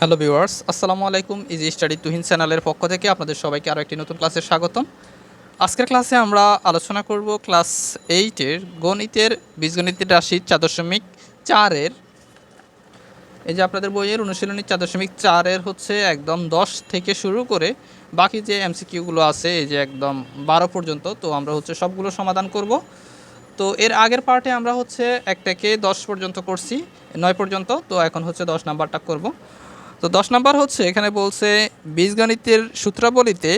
Hello viewers, আসসালামু আলাইকুম easy study Tuhin চ্যানেলের পক্ষ থেকে আপনাদের সবাইকে আরও একটি নতুন ক্লাসে স্বাগতম। আজকের ক্লাসে আমরা আলোচনা করব ক্লাস এইটের গণিতের বীজগণিতের রাশি চার দশমিক চারের এই যে আপনাদের বইয়ের অনুশীলনী চার দশমিক চারের হচ্ছে একদম দশ থেকে শুরু করে বাকি যে এমসিকিউগুলো আছে, এই যে একদম বারো পর্যন্ত, তো আমরা হচ্ছে সবগুলো সমাধান করব। তো এর আগের পার্টে আমরা হচ্ছে একটাকে দশ পর্যন্ত করছি, নয় পর্যন্ত, তো এখন হচ্ছে দশ নাম্বারটা করব। তো দশ নাম্বার হচ্ছে, এখানে বলছে, বীজগণিতের সূত্রাবলীতে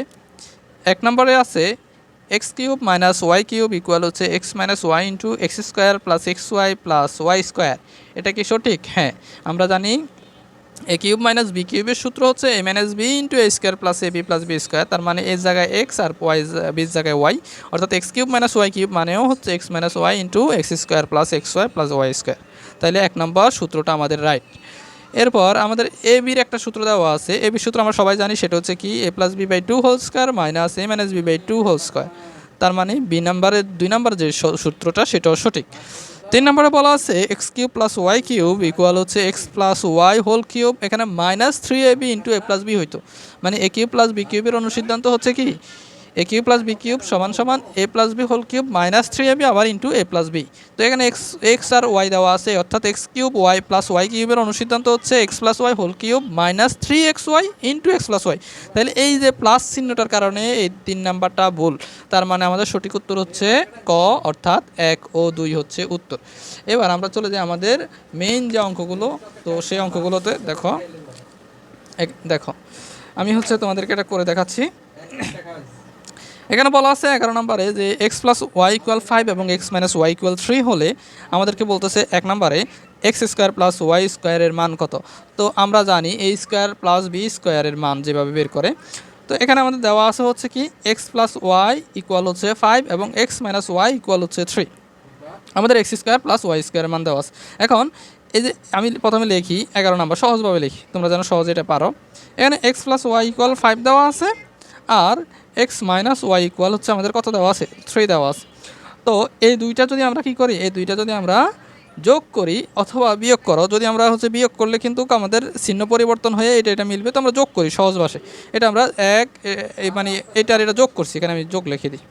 এক নম্বরে আছে X cube minus Y cube equal হচ্ছে X minus Y into X square plus X Y plus Y square এটা কি সঠিক? হ্যাঁ আমরা জানি এ কিউব মাইনাস বি কিউবের সূত্র হচ্ছে A minus B into A square plus A B plus B square তার মানে এর জায়গায় এক্স আর ওয়াই বির জায়গায় ওয়াই অর্থাৎ X cube minus Y cube মানেও হচ্ছে X minus Y into X square plus X Y plus Y square তাহলে এক নম্বর সূত্রটা আমাদের রাইট এরপর আমাদের এ বির একটা সূত্র দেওয়া আছে। এ বি সূত্র আমরা সবাই জানি, সেটা হচ্ছে কি? A plus B by two whole square minus A minus B by two whole square তার মানে বি নাম্বারের দুই নাম্বার যে সূত্রটা, সেটাও সঠিক। তিন নম্বরে বলা আছে x cube plus y cube equal হচ্ছে x plus y whole cube এখানে minus three a b into a plus b হইতো। মানে এ কিউব প্লাস বি কিউবের অনুসিদ্ধান্ত হচ্ছে কি? A cube plus b cube সমান সমান a plus b whole cube minus three a b আবার ইন্টু এ প্লাস বি তো এখানে এক্স এক্স আর ওয়াই দেওয়া আছে, অর্থাৎ x cube y plus y কিউবের অনুসিদ্ধান্ত হচ্ছে x plus y whole cube minus three x y into x plus y তাহলে এই যে প্লাস চিহ্নটার কারণে এই তিন নাম্বারটা ভুল, তার মানে আমাদের সঠিক উত্তর হচ্ছে ক, অর্থাৎ এক ও দুই হচ্ছে উত্তর। এবার আমরা চলে যাই আমাদের মেইন যে অঙ্কগুলো, তো সেই অঙ্কগুলোতে দেখো, এক, দেখো, আমি হচ্ছে তোমাদেরকে এটা করে দেখাচ্ছি। এখানে বলা আছে এগারো নম্বরে যে x plus y equal five এবং x minus y equal three হলে আমাদেরকে বলতেছে এক নম্বরে এক্স স্কোয়ার প্লাস ওয়াই স্কোয়ারের মান কত? তো আমরা জানি এ স্কোয়ার প্লাস বি স্কোয়ারের মান যেভাবে বের করে। তো এখানে আমাদের দেওয়া আছে হচ্ছে কি এক্স প্লাস ওয়াই ইকুয়াল হচ্ছে ফাইভ এবং এক্স মাইনাস ওয়াই ইকুয়াল হচ্ছে থ্রি আমাদের এক্স স্কোয়ার প্লাস ওয়াই স্কোয়ারের মান দেওয়া আছে। এখন এই যে আমি প্রথমে লিখি, এগারো নম্বর, সহজভাবে লিখি, তোমরা যেন সহজে এটা পারো। এখানে x plus y equal five দেওয়া আছে, আর এক্স মাইনাস ওয়াই ইকুয়াল হচ্ছে আমাদের কত দেওয়া আছে? থ্রি দেওয়া আছে। তো এই দুইটা যদি আমরা কি করি? এই দুইটা যদি আমরা যোগ করি অথবা বিয়োগ করো, যদি আমরা হচ্ছে বিয়োগ করলে কিন্তু আমাদের চিহ্ন পরিবর্তন হয়ে এটা এটা মিলবে, তো আমরা যোগ করি সহজ ভাষায়। এটা আমরা এক মানে এটার এটা যোগ করছি, এখানে আমি যোগ লিখে দিই,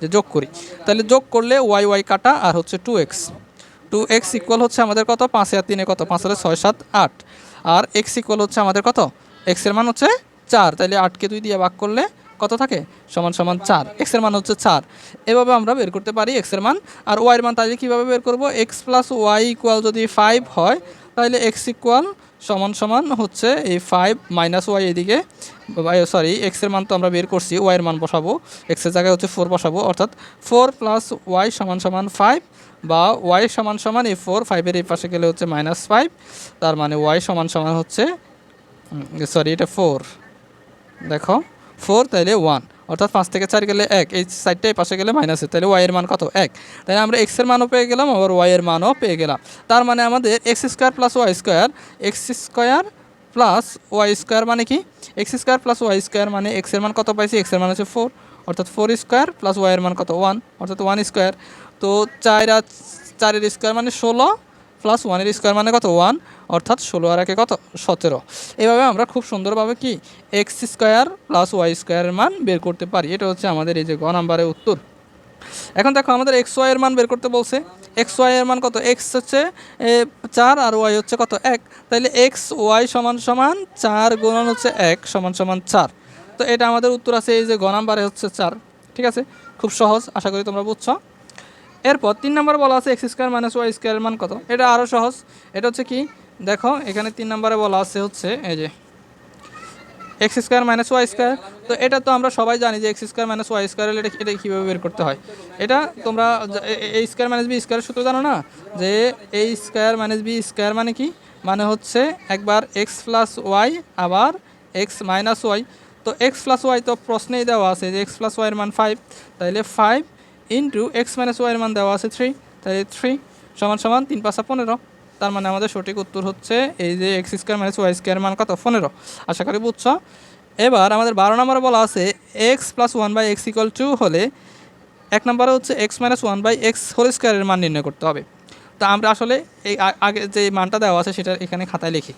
যে যোগ করি। তাহলে যোগ করলে ওয়াই ওয়াই কাটা আর হচ্ছে two x. Two x equal হচ্ছে আমাদের কত? পাঁচে আর তিনে কত? পাঁচ হাজার ছয়, সাত, আট। আর এক্স ইকুয়াল হচ্ছে আমাদের কত? এক্সের মান হচ্ছে চার। তাহলে আটকে দুই দিয়ে ভাগ করলে কত থাকে? সমান সমান চার। এক্সের মান হচ্ছে চার। এভাবে আমরা বের করতে পারি এক্সের মান। আর ওয়াইয়ের মান তাহলে কীভাবে বের করব? এক্স প্লাস ওয়াই ইকুয়াল যদি ফাইভ হয়, তাহলে এক্স ইকুয়াল সমান সমান হচ্ছে এই ফাইভ মাইনাস ওয়াই এদিকে। সরি এক্সের মান তো আমরা বের করছি ওয়াইয়ের মান বসাবো। এক্সের জায়গায় হচ্ছে ফোর বসাবো, অর্থাৎ ফোর প্লাস ওয়াই সমান সমান ফাইভ বা ওয়াই সমান সমান এই ফোর ফাইভের এই পাশে গেলে হচ্ছে মাইনাস ফাইভ তার মানে ওয়াই সমান সমান হচ্ছে সরি এটা ফোর দেখো। ফোর, তাইলে ওয়ান অর্থাৎ পাঁচ থেকে চার গেলে এক, এই সাইডটা এই পাশে গেলে মাইনাসে তাহলে ওয়াইয়ের মান কত? এক। তাই আমরা এক্সের মানও পেয়ে গেলাম, আবার ওয়াইয়ের মানও পেয়ে গেলাম। তার মানে আমাদের x square plus y square x square plus y square মানে কি? X square plus y square মানে এক্সের মান কত পাইছি? এক্সের মান হচ্ছে ফোর অর্থাৎ ফোর স্কোয়ার প্লাস ওয়াইয়ের মান কত? ওয়ান অর্থাৎ ওয়ান স্কোয়ার তো চার আর চারের স্কোয়ার মানে ষোলো প্লাস ওয়ানের স্কোয়ার মানে কত? ওয়ান অর্থাৎ ষোলো আর একে কত? সতেরো। এভাবে আমরা খুব সুন্দরভাবে কি এক্স স্কোয়ার প্লাস ওয়াই স্কোয়ারের মান বের করতে পারি। এটা হচ্ছে আমাদের এই যে গ নাম্বারের উত্তর। এখন দেখো আমাদের এক্স ওয়াইয়ের মান বের করতে বলছে। এক্স ওয়াইয়ের মান কত? এক্স হচ্ছে চার আর ওয়াই হচ্ছে কত? এক। তাহলে এক্স ওয়াই সমান সমান চার গুণন হচ্ছে এক সমান সমান চার। তো এটা আমাদের উত্তর আছে এই যে গ নাম্বারে হচ্ছে চার। ঠিক আছে? খুব সহজ, আশা করি তোমরা বুঝছ। এরপর তিন নম্বর বলা আছে এক্স স্কোয়ার মাইনাস ওয়াই স্কোয়ারের মান কত? এটা আরও সহজ। এটা হচ্ছে কি? দেখো, এখানে তিন নম্বরে বলা আছে হচ্ছে, এই যে, x square minus y square. তো এটা তো আমরা সবাই জানি যে x square minus y square এটা এটা কীভাবে বের করতে হয়। এটা তোমরা এ স্কোয়ার মাইনাস বি স্কোয়ারের সূত্র জানো না? যে a square minus b square মানে কি? মানে হচ্ছে একবার এক্স প্লাস ওয়াই আবার এক্স মাইনাস ওয়াই। তো এক্স প্লাস ওয়াই তো প্রশ্নেই দেওয়া আছে যে এক্স প্লাস ওয়াইয়ের মান ফাইভ। তাহলে ফাইভ ইন্টু এক্স মাইনাস ওয়াইয়ের মান দেওয়া আছে থ্রি। তাহলে থ্রি সমান সমান তিন পাঁচা পনেরো। তার মানে আমাদের সঠিক উত্তর হচ্ছে এই যে x square minus y square মান কত? পনেরো। আশা করি বুঝছ? এবার আমাদের বারো নম্বরে বলা আছে x plus one by x equal two হলে এক নম্বরে হচ্ছে x minus one by x whole স্কোয়ারের মান নির্ণয় করতে হবে। তো আমরা আসলে এই আগে যে মানটা দেওয়া আছে সেটা এখানে খাতায় লিখি।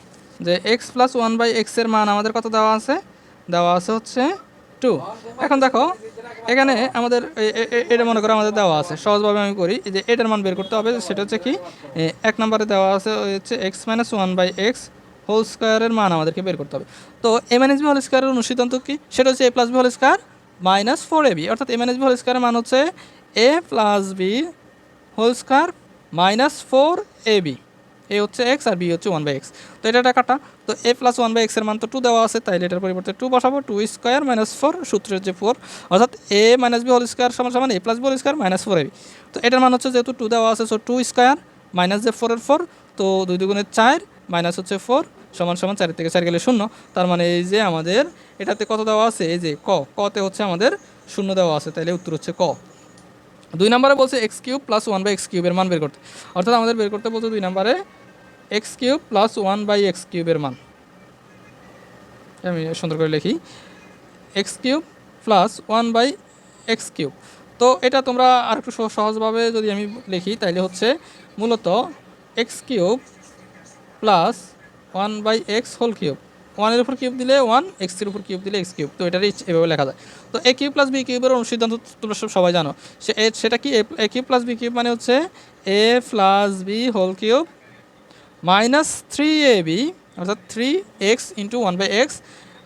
যে এক্স প্লাস ওয়ান বাই এক্সের মান আমাদের কত দেওয়া আছে? দেওয়া আছে হচ্ছে টু এখন দেখো এখানে আমাদের এ- এ- এ- এটা মনে করো আমাদের দেওয়া আছে। সহজভাবে আমি করি। যে এটার মান বের করতে হবে, সেটা হচ্ছে কি এক নম্বরে দেওয়া আছে হচ্ছে x minus one by x whole স্কোয়ারের মান আমাদেরকে বের করতে হবে। তো M N S B whole স্কোয়ারের অনুসিদ্ধান্ত কি? সেটা হচ্ছে a plus b whole square minus four a b অর্থাৎ এম এন বি হোল স্কোয়ারের মান হচ্ছে a plus b whole square minus four a b a হচ্ছে এক্স আর বি হচ্ছে ওয়ান বাই এক্স তো এটা একটা কাটা তো এ প্লাস ওয়ান বাই এক্সের মান তো টু দেওয়া আছে, তাইলে এটার পরিবর্তে টু বসাবো টু স্কোয়ার মাইনাস ফোর সূত্রের যে ফোর অর্থাৎ a minus b whole square সমান সমান a plus b whole square minus four a b তো এটার মান হচ্ছে যেহেতু টু দেওয়া আছে সো টু স্কোয়ার মাইনাস যে ফোরের ফোর তো দুই দুগুণের চার মাইনাস হচ্ছে ফোর সমান সমান চার থেকে চার গেলে শূন্য, তার মানে এই যে আমাদের এটাতে কত দেওয়া আছে, এই যে ক, কতে হচ্ছে আমাদের শূন্য দেওয়া আছে, তাইলে উত্তর হচ্ছে ক। দুই নম্বরে বলছে x cube plus one by x কিউবের মান বের করতে, অর্থাৎ আমাদের বের করতে বলছে দুই নম্বরে x cube plus one by x কিউবের মান। আমি সুন্দর করে লিখি। X cube plus one by x cube. তো এটা তোমরা আর একটু সহ- সহজভাবে যদি আমি লিখি তাহলে হচ্ছে মূলত x cube plus one by x whole cube. ওয়ানের উপর কিউব দিলে ওয়ান এক্সের উপর কিউব দিলে এক্স কিউব। তো এটারই এভাবে লেখা যায়। তো এ কিউব প্লাস বি কিউবের অনুসিদ্ধান্ত তোমরা সব সবাই জানো। সে সেটা কি? A cube plus b cube মানে হচ্ছে a plus b whole cube minus three a b অর্থাৎ three x into one by x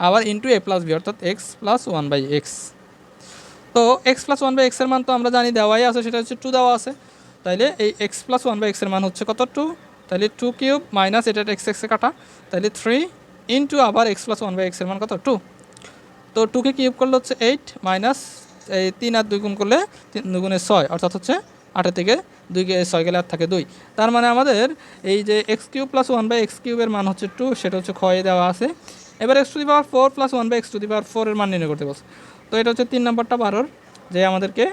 আবার ইন্টু এ প্লাস বি অর্থাৎ x plus one by x তো এক্স প্লাস ওয়ান বাই এক্সের মান তো আমরা জানি দেওয়াই আছে, সেটা হচ্ছে টু দেওয়া আছে। তাইলে এই এক্স প্লাস ওয়ান বাই এক্সের মান হচ্ছে কত টু তাহলে টু কিউব মাইনাস এটা এক্স এক্সে কাটা। তাহলে থ্রি ইন্টু আবার এক্স প্লাস ওয়ান বাই এক্সের মান কত? টু তো টুকে কিউব করলে হচ্ছে এইট মাইনাস এই তিন আর দুই গুণ করলে তিন দুগুণে ছয়, অর্থাৎ হচ্ছে আটের থেকে দুই ছয় গেলে আর থাকে দুই। তার মানে আমাদের এই যে x cube plus one by x কিউবের মান হচ্ছে টু সেটা হচ্ছে ক্ষয়ে দেওয়া আছে। এবার x to the power four plus one by x to the power ফোরের মান নির্ণয় করতে বলছে। তো এটা হচ্ছে তিন নম্বরটা বারোর, যে আমাদেরকে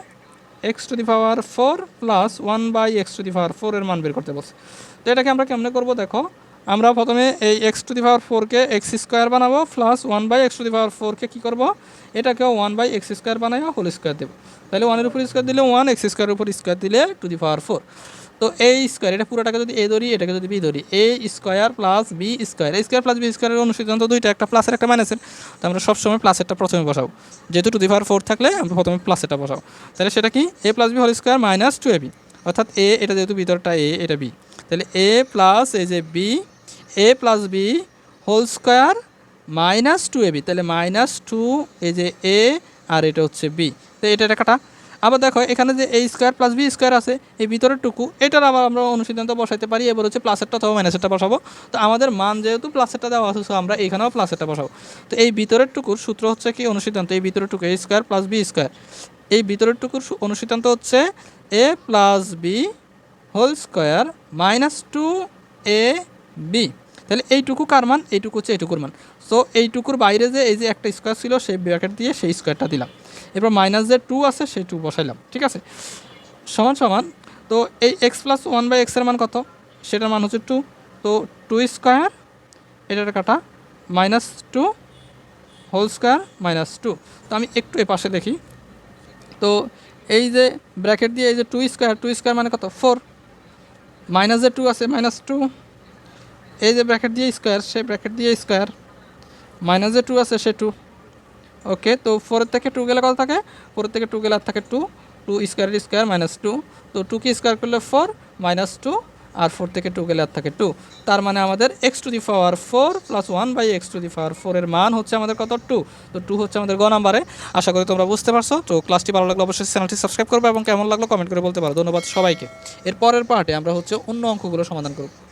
x to the power four plus one by x to the power ফোরের মান বের করতে বলছে। তো এটাকে আমরা কেমনে করব দেখো? আমরা প্রথমে এই এক্স টু দি পাওয়ার ফোরকে এক্স স্কোয়ার বানাবো plus one by x to the power ফোরকে কী করব? এটাকেও ওয়ান বাই এক্স স্কোয়ার বানাই হোল স্কোয়ার দেবো। তাহলে ওয়ানের উপর স্কোয়ার দিলে ওয়ান এক্স স্কোয়ারের উপর স্কোয়ার দিলে টু দি পাওয়ার ফোর তো এই স্কোয়ার এটা পুরোটাকে যদি এ ধরি, এটাকে যদি বি ধরি a square plus b square a square plus b স্কোয়ারের অনুসিদ্ধান্ত দুইটা, একটা প্লাসের একটা মাইনাসের তো আমরা সবসময় প্লাসেরটা প্রথমে বসাবো। যেহেতু টু দি পাওয়ার ফোর থাকলে আমরা প্রথমে প্লাসেরটা বসাবো। তাহলে সেটা কি? A plus b whole square minus two a b অর্থাৎ এ এটা যেহেতু ভিতরটা এ এটা বি তাহলে এ প্লাস এই যে b a plus b whole square minus two a b. তাহলে মাইনাস টু, এই যে এ আর এটা হচ্ছে বি। তো এটা কাটা। আবার দেখো, এখানে যে a square plus b square আছে, এই ভিতরের টুকু, এটার আবার আমরা অনুসিদ্ধান্ত বসাইতে পারি। এবার হচ্ছে প্লাসেরটা অথবা মাইনাসেরটা বসাবো। তো আমাদের মান যেহেতু প্লাসেরটা দেওয়া আছে আমরা এখানেও প্লাসেরটা বসাবো। তো এই ভিতরের টুকুর সূত্র হচ্ছে কি অনুসিদ্ধান্ত? এই ভিতরের টুকু a square plus b square. এই ভিতরের টুকুর অনুসিদ্ধান্ত হচ্ছে a plus b whole square minus two a b তাহলে এইটুকু কার মান? এইটুকু হচ্ছে এইটুকুর মান। সো এইটুকুর বাইরে যে এই যে একটা স্কোয়ার ছিল, সেই ব্র্যাকেট দিয়ে সেই স্কোয়ারটা দিলাম। এরপর মাইনাস যে টু আছে সেই টু বসাইলাম, ঠিক আছে? সমান সমান, তো এই এক্স প্লাস ওয়ান বাই এক্সের মান কত? সেটার মান হচ্ছে টু তো টু স্কোয়ার এটার কাটা minus two whole square minus two তো আমি একটু এ পাশে দেখি। তো এই যে ব্র্যাকেট দিয়ে এই যে টু স্কোয়ার টু স্কোয়ার মানে কত? ফোর মাইনাস যে টু আছে মাইনাস টু এই যে ব্র্যাকেট দিয়ে স্কোয়ার সেই ব্র্যাকেট দিয়ে স্কোয়ার মাইনাস যে টু আছে সে টু ওকে তো ফোরের থেকে টু গেলে কত থাকে? ফোরের থেকে টু গেলে আর থাকে two two square square minus two তো টু কি স্কোয়ার করলে ফোর মাইনাস টু আর ফোর থেকে টু গেলে আর থাকে টু তার মানে আমাদের x to the power four plus one by x to the power ফোরের মান হচ্ছে আমাদের কত? টু তো টু হচ্ছে আমাদের গ নাম্বারে। আশা করি তোমরা বুঝতে পারছ। তো ক্লাসটি ভালো লাগলে অবশ্যই চ্যানেলটি সাবস্ক্রাইব করবে এবং কেমন লাগল কমেন্ট করে বলতে পারো। ধন্যবাদ সবাইকে। এর পরের পার্টে আমরা হচ্ছে অন্য অঙ্কগুলো সমাধান করব।